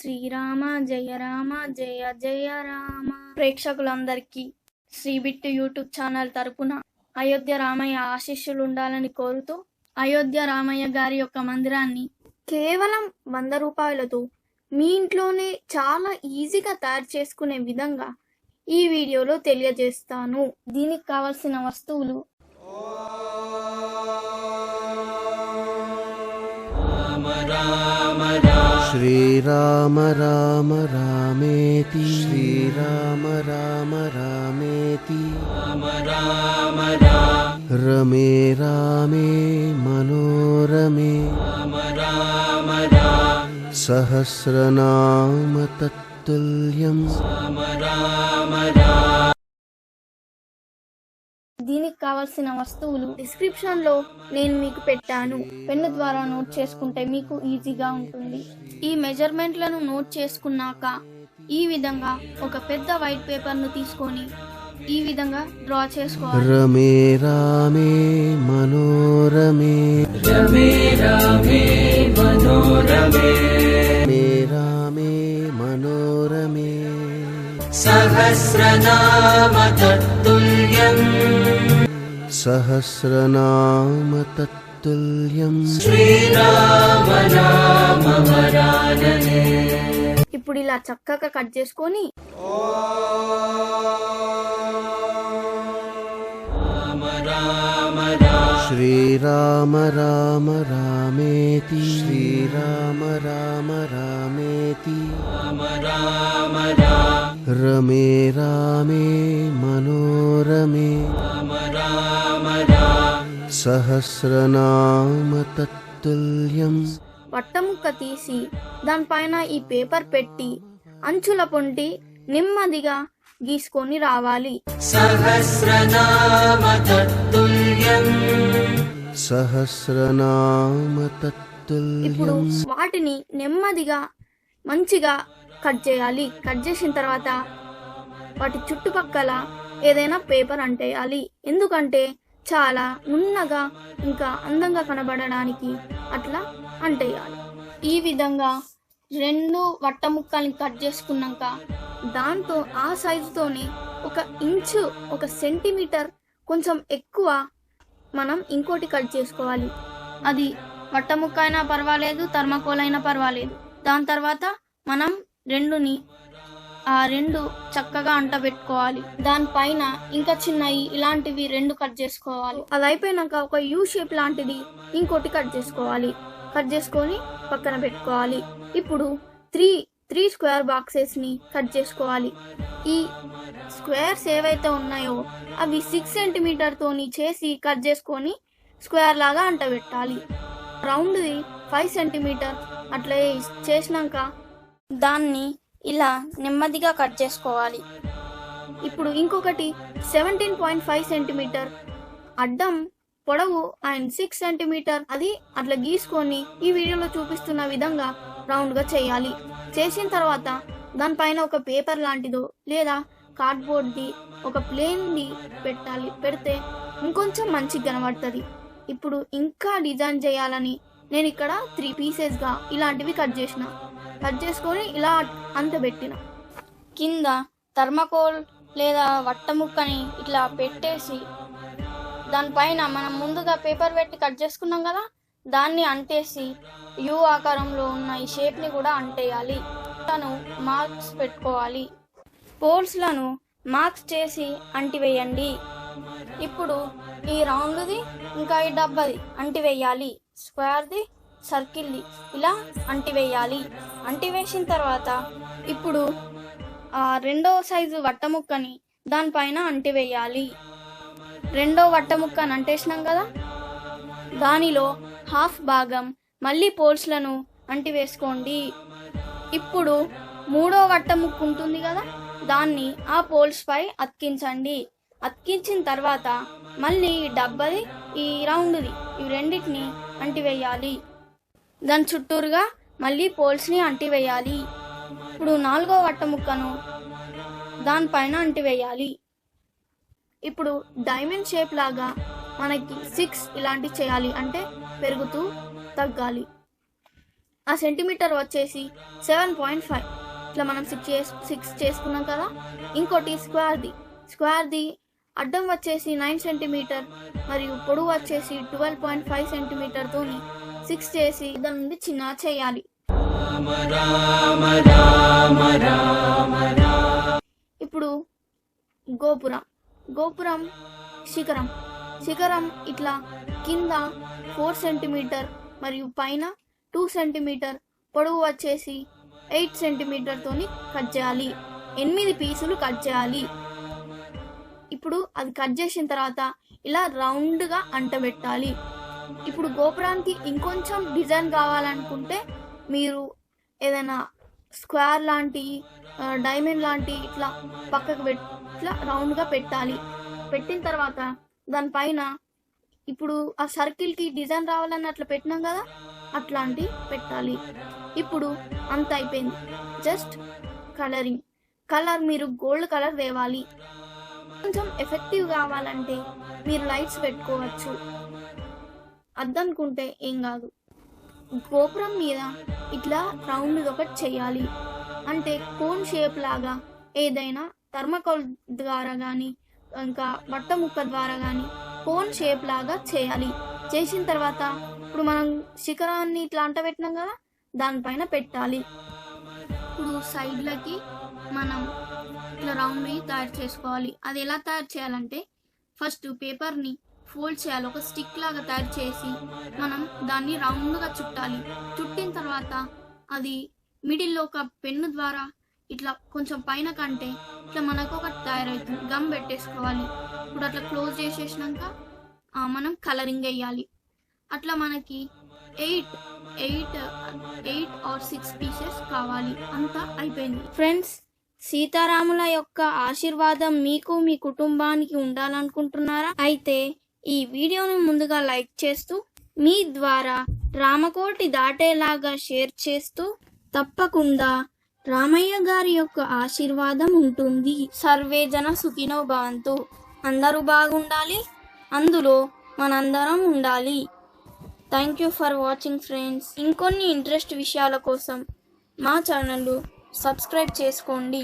శ్రీరామ జయ రామ జయ జయ రామ. ప్రేక్షకులందరికీ Shri bit YouTube channel తరపున అయోధ్య రామయ్య ఆశీస్సులు ఉండాలని కోరుతూ అయోధ్య రామయ్య గారి యొక్క మందిరాన్ని కేవలం వంద రూపాయలతో మీ ఇంట్లోనే చాలా ఈజీగా తయారు చేసుకునే విధంగా ఈ వీడియోలో తెలియజేస్తాను. దీనికి కావలసిన వస్తువులు श्रीराम राम रामेति। श्रीराम राम रामेति। राम राम रमे रामे मनोरमे। राम सहस्रनाम तत्तुल्यं राम राम దీనికి కావలసిన వస్తువులు డిస్క్రిప్షన్లో నేను మీకు పెట్టాను. పెన్ను ద్వారా నోట్ చేసుకుంటే మీకు ఈజీగా ఉంటుంది. ఈ మెజర్మెంట్లను నోట్ చేసుకున్నాక ఈ విధంగా ఒక పెద్ద వైట్ పేపర్ను తీసుకొని ఈ విధంగా డ్రా చేసుకోవాలి. రమే రామే మనోరమే. మే రామే మనోరమే. సహస్రనామతత్తుల్యం. ఇప్పుడు ఇలా చక్కగా కట్ చేసుకొని శ్రీరామ రామ రామేతి శ్రీరామ రామ రామేతి రామ రామ రామ राम रामेति रमे रामे मनोरमे सहस्रनाम तत्तुल्यम् వట్టముక్క తీసి దానిపైన ఈ పేపర్ పెట్టి అంచుల పొంటి నెమ్మదిగా గీసుకొని రావాలి सहस्रनाम ఇప్పుడు तत्तुल्यम् వాటిని నెమ్మదిగా మంచిగా కట్ చేయాలి. కట్ చేసిన తర్వాత వాటి చుట్టుపక్కల ఏదైనా పేపర్ అంటేయాలి. ఎందుకంటే చాలా నున్నగా ఇంకా అందంగా కనబడడానికి అట్లా అంటేయాలి. ఈ విధంగా రెండు వట్ట ముక్కల్ని కట్ చేసుకున్నాక దాంతో ఆ సైజుతోనే ఒక ఇంచు ఒక సెంటీమీటర్ కొంచెం ఎక్కువ మనం ఇంకోటి కట్ చేసుకోవాలి. అది వట్ట ముక్క అయినా పర్వాలేదు థర్మాకోల్ అయినా పర్వాలేదు. దాని తర్వాత మనం రెండుని ఆ రెండు చక్కగా అంట పెట్టుకోవాలి దానిపైన ఇంకా చిన్నవి ఇలాంటివి రెండు కట్ చేసుకోవాలి. అది అయిపోయినాక ఒక యూ షేప్ లాంటిది ఇంకోటి కట్ చేసుకోవాలి. కట్ చేసుకొని పక్కన పెట్టుకోవాలి. ఇప్పుడు త్రీ త్రీ స్క్వేర్ బాక్సెస్ని కట్ చేసుకోవాలి. ఈ స్క్వేర్స్ ఏవైతే ఉన్నాయో అవి సిక్స్ సెంటీమీటర్తోని చేసి కట్ చేసుకొని స్క్వేర్ లాగా అంటబెట్టాలి. రౌండ్ది ఫైవ్ సెంటీమీటర్ అట్లా చేసినాక దాన్ని ఇలా నెమ్మదిగా కట్ చేసుకోవాలి. ఇప్పుడు ఇంకొకటి సెవెంటీన్ పాయింట్ ఫైవ్ సెంటీమీటర్. అడ్డం పొడవు అండ్ సిక్స్ సెంటీమీటర్. అది అట్లా గీసుకొని ఈ వీడియోలో చూపిస్తున్న విధంగా రౌండ్గా చేయాలి. చేసిన తర్వాత దానిపైన ఒక పేపర్ లాంటిదో లేదా కార్డ్బోర్డ్ది ఒక ప్లేన్ది పెట్టాలి. పెడితే ఇంకొంచెం మంచిగా కనబడుతుంది. ఇప్పుడు ఇంకా డిజైన్ చేయాలని నేను ఇక్కడ త్రీ పీసెస్గా ఇలాంటివి కట్ చేసిన. కట్ చేసుకొని ఇలా అంత పెట్టిన. కింద థర్మకోల్ లేదా వట్ట ముక్కని ఇట్లా పెట్టేసి దానిపైన మనం ముందుగా పేపర్ పెట్టి కట్ చేసుకున్నాం కదా దాన్ని అంటేసి యూ ఆకారంలో ఉన్న ఈ షేప్ని కూడా అంటేయాలి. తను మార్క్స్ పెట్టుకోవాలి. పోల్స్లను మార్క్స్ చేసి అంటివేయండి. ఇప్పుడు ఈ రౌండ్ది ఇంకా ఈ డబ్బది అంటివేయాలి. స్క్వేర్ది సర్కిల్ని ఇలా అంటివేయాలి. అంటివేసిన తర్వాత ఇప్పుడు ఆ రెండో సైజు వట్టముక్కని దానిపైన అంటివేయాలి. రెండో వట్టముక్కని అంటేసినాం కదా? దానిలో హాఫ్ భాగం మళ్ళీ పోల్స్లను అంటివేసుకోండి. ఇప్పుడు మూడో వట్టముక్కు ఉంటుంది కదా? దాన్ని ఆ పోల్స్పై అతికించండి. అతికించిన తర్వాత మళ్ళీ డబ్బది ఈ రౌండ్ది ఈ రెండింటిని అంటివేయాలి. దాని చుట్టూరుగా మళ్ళీ పోల్స్ని అంటివేయాలి. ఇప్పుడు నాలుగో వట్ట ముక్కను దానిపైన అంటివేయాలి. ఇప్పుడు డైమండ్ షేప్ లాగా మనకి సిక్స్ ఇలాంటి చేయాలి అంటే పెరుగుతూ తగ్గాలి. ఆ సెంటీమీటర్ వచ్చేసి సెవెన్ పాయింట్ ఫైవ్. ఇట్లా మనం సిక్స్ చేస్ సిక్స్ చేసుకున్నాం కదా? ఇంకోటి స్క్వేర్ది స్క్వేర్ది అడ్డం వచ్చేసి నైన్ సెంటీమీటర్ మరియు పొడవు వచ్చేసి ట్వెల్వ్ పాయింట్ ఫైవ్ సెంటీమీటర్తోని సిక్స్ చేసి దాని నుండి చిన్న చేయాలి. ఇప్పుడు గోపురం. గోపురం శిఖరం. శిఖరం ఇట్లా కింద ఫోర్ సెంటీమీటర్ మరియు పైన టూ సెంటీమీటర్ పొడవు వచ్చేసి ఎయిట్ సెంటీమీటర్తోని కట్ చేయాలి. ఎనిమిది పీసులు కట్ చేయాలి. ఇప్పుడు అది కట్ చేసిన తర్వాత ఇలా రౌండ్గా అంటబెట్టాలి ఇప్పుడు గోపురానికి ఇంకొంచెం డిజైన్ కావాలనుకుంటే మీరు ఏదైనా స్క్వేర్ లాంటి డైమండ్ లాంటి ఇట్లా పక్కకు పెట్ ఇట్లా రౌండ్గా పెట్టాలి. పెట్టిన తర్వాత దానిపైన ఇప్పుడు ఆ సర్కిల్కి డిజైన్ రావాలని అట్లా పెట్టినాం కదా అట్లాంటి పెట్టాలి. ఇప్పుడు అంత అయిపోయింది. Just colouring. కలర్ మీరు గోల్డ్ కలర్ తేవాలి. కొంచెం ఎఫెక్టివ్ కావాలంటే మీరు లైట్స్ పెట్టుకోవచ్చు. అద్దనుకుంటే ఏం కాదు. గోపురం మీద ఇట్లా రౌండ్ ఒకటి చేయాలి. అంటే కోన్ షేప్ లాగా ఏదైనా థర్మకోల్ ద్వారా కానీ ఇంకా బట్ట ముక్క ద్వారా కానీ కోన్ షేప్ లాగా చేయాలి. చేసిన తర్వాత ఇప్పుడు మనం శిఖరాన్ని ఇట్లా అంటబెట్టినాం కదా దానిపైన పెట్టాలి. ఇప్పుడు సైడ్లకి మనం ఇట్లా రౌండ్ తయారు చేసుకోవాలి. అది ఎలా తయారు చేయాలంటే ఫస్ట్ పేపర్ని ఫోల్డ్ చేయాలి. ఒక స్టిక్ లాగా తయారు చేసి మనం దాన్ని రౌండ్గా చుట్టాలి. చుట్టిన తర్వాత అది మిడిల్లో ఒక పెన్ను ద్వారా ఇట్లా కొంచెం పైన కంటే ఇట్లా మనకు ఒకటి తయారవుతుంది. గమ్ పెట్టేసుకోవాలి. ఇప్పుడు అట్లా క్లోజ్ చేసేసినాక మనం కలరింగ్ వేయాలి. అట్లా మనకి eight eight eight or six pieces కావాలి. అంతా అయిపోయింది. ఫ్రెండ్స్ సీతారాముల యొక్క ఆశీర్వాదం మీకు మీ కుటుంబానికి ఉండాలనుకుంటున్నారా? అయితే ఈ వీడియోను ముందుగా లైక్ చేస్తూ మీ ద్వారా రామకోటి దాటేలాగా షేర్ చేస్తూ తప్పకుండా రామయ్య గారి యొక్క ఆశీర్వాదం ఉంటుంది. సర్వే జన సుఖినో భవంతు. అందరూ బాగుండాలి. అందులో మనందరం ఉండాలి. Thank you for watching friends ఇంకొన్ని ఇంట్రెస్ట్ విషయాల కోసం మా ఛానల్ సబ్స్క్రైబ్ చేసుకోండి.